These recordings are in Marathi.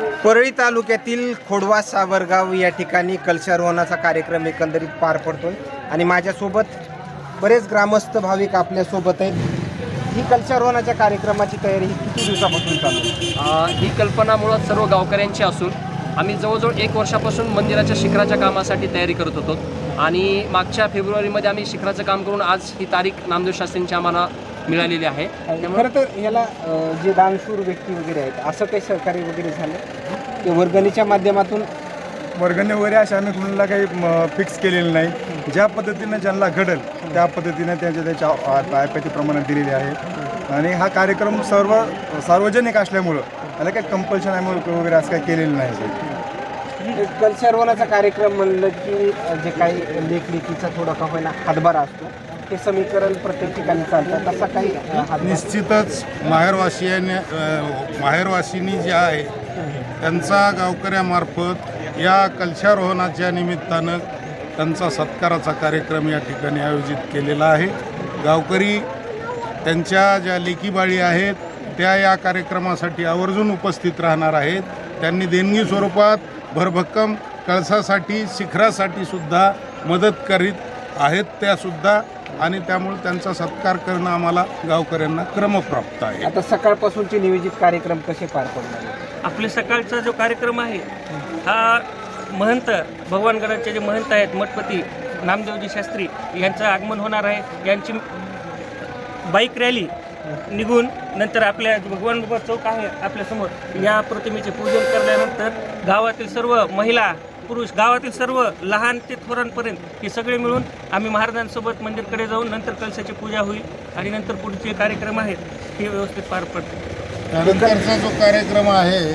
परळी तालुक्यातील खोडवा सावरगाव या ठिकाणी कलशारोहणाचा कार्यक्रम एकंदरीत पार पडतोय आणि माझ्यासोबत बरेच ग्रामस्थ भाविक आपल्यासोबत आहेत. ही कलशारोहणाच्या कार्यक्रमाची तयारी ही किती दिवसापासून चालू आहे? अ, ही कल्पना मुळात सर्व गावकऱ्यांची असून आम्ही जवळजवळ एक वर्षापासून मंदिराच्या शिखराच्या कामासाठी तयारी करत होतो. आणि मागच्या फेब्रुवारीमध्ये आम्ही शिखराचं काम करून आज ही तारीख नामदेव शास्त्रींची आम्हाला मिळालेली आहे. खरं तर याला जे दानशूर व्यक्ती वगैरे आहेत असं काही सहकार्य वगैरे झालं? ते वर्गणीच्या माध्यमातून? वर्गणी वगैरे अशा आम्ही कुणाला काही फिक्स केलेलं नाही. ज्या पद्धतीनं ज्यांना घडेल त्या पद्धतीने त्यांच्या त्याच्या आयपतीप्रमाणे दिलेली आहे. आणि हा कार्यक्रम सर्व सार्वजनिक असल्यामुळं त्याला काही कंपल्शन आहे वगैरे असं काही केलेलं नाही. कलशारोहणाचा कार्यक्रम म्हणलं की जे काही लेखलेखीचा थोडा का होईना हातभार असतो ते समीकरण प्रत्येक ठिकाणी चालतं. तसा काही निश्चितच माहेरवासियाने माहेरवासिनी जे आहे त्यांचा गावकऱ्यामार्फत या कलशारोहणाच्या निमित्तानं त्यांचा सत्काराचा कार्यक्रम या ठिकाणी आयोजित केलेला आहे. गावकरी त्यांच्या ज्या लेकीबाळी आहेत त्या या कार्यक्रमासाठी आवर्जून उपस्थित राहणार आहेत. त्यांनी देणगी स्वरूपात भरभक्कम कळसासाठी शिखरासाठी सुद्धा मदत करीत आहेत. त्यासुद्धा आणि त्यामुळे त्यांचा सत्कार करणं आम्हाला गावकऱ्यांना क्रमप्राप्त आहे. आता सकाळपासूनचे नियोजित कार्यक्रम कसे पार पडणार? आपले सकाळचा जो कार्यक्रम आहे हा महंत भगवानगडाचे जे महंत आहेत मठपती नामदेवजी शास्त्री यांचं आगमन होणार आहे. यांची बाईक रॅली निघून नंतर आपल्या भगवान बाबा चौक आहे आपल्यासमोर या प्रतिमेचे पूजन केल्यानंतर गावातील सर्व महिला पुरुष गावातील सर्व लहान ते थोरांपर्यंत हे सगळे मिळून आम्ही महाराजांसोबत मंदिरकडे जाऊन नंतर कलशाची पूजा होईल आणि नंतर पुढचे कार्यक्रम आहेत हे व्यवस्थित पार पडतील त्यानंतरचा जो कार्यक्रम आहे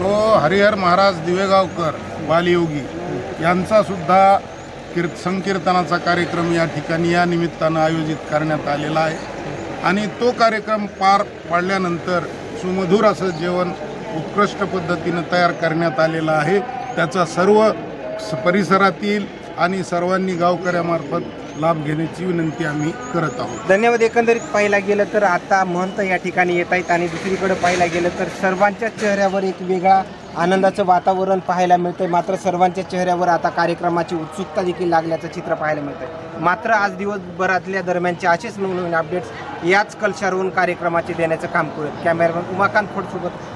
तो हरिहर महाराज दिवेगावकर बालयोगी यांचा सुद्धा कीर् संकीर्तनाचा कार्यक्रम या ठिकाणी या निमित्तानं आयोजित करण्यात आलेला आहे. आणि तो कार्यक्रम पार पाडल्यानंतर सुमधुर असं जेवण उत्कृष्ट पद्धतीनं तयार करण्यात आलेलं आहे. त्याचा सर्व स- परिसरातील आणि सर्वांनी गावकऱ्यामार्फत लाभ घेण्याची विनंती आम्ही करत आहोत. धन्यवाद. एकंदरीत पाहायला गेलं तर आता महंत या ठिकाणी येत आहेत आणि दुसरीकडे पाहायला गेलं तर सर्वांच्या चेहऱ्यावर एक वेगळा आनंदाचं वातावरण पाहायला मिळतंय. मात्र सर्वांच्या चेहऱ्यावर आता कार्यक्रमाची उत्सुकता देखील लागल्याचं चित्र पाहायला मिळतंय. मात्र आज दिवसभरातल्या दरम्यानचे असेच नवनवीन अपडेट्स याच कल्चरवरून कार्यक्रमाचे देण्याचं काम करत कॅमेरामॅन उमाकांत खोडसोबत